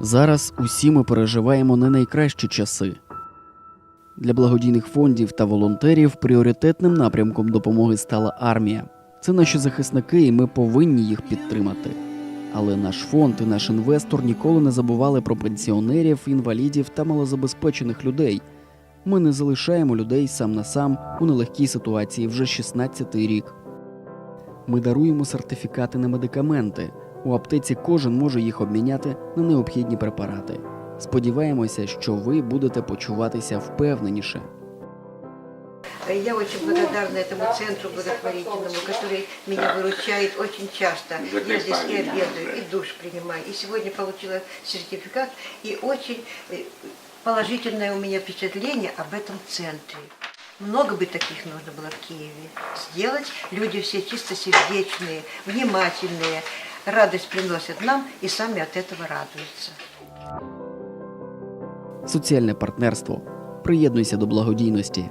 Зараз усі ми переживаємо не найкращі часи. Для благодійних фондів та волонтерів пріоритетним напрямком допомоги стала армія. Це наші захисники, і ми повинні їх підтримати. Але наш фонд і наш інвестор ніколи не забували про пенсіонерів, інвалідів та малозабезпечених людей. Ми не залишаємо людей сам на сам у нелегкій ситуації вже 16-й рік. Ми даруємо сертифікати на медикаменти. У аптеці кожен може їх обміняти на необхідні препарати. Сподіваємося, що ви будете почуватися впевненіше. Я очень благодарна этому центру благотворительному, который меня выручает очень часто. Я здесь и обедаю, и душ принимаю. И сегодня получила сертификат, и очень э, положительное у меня впечатление об этом центре. Много бы таких нужно было в Киеве сделать. Люди все чисто сердечные, внимательные, радость приносят нам и сами от этого радуются. Соціальне партнерство. Приєднуйся до благодійності.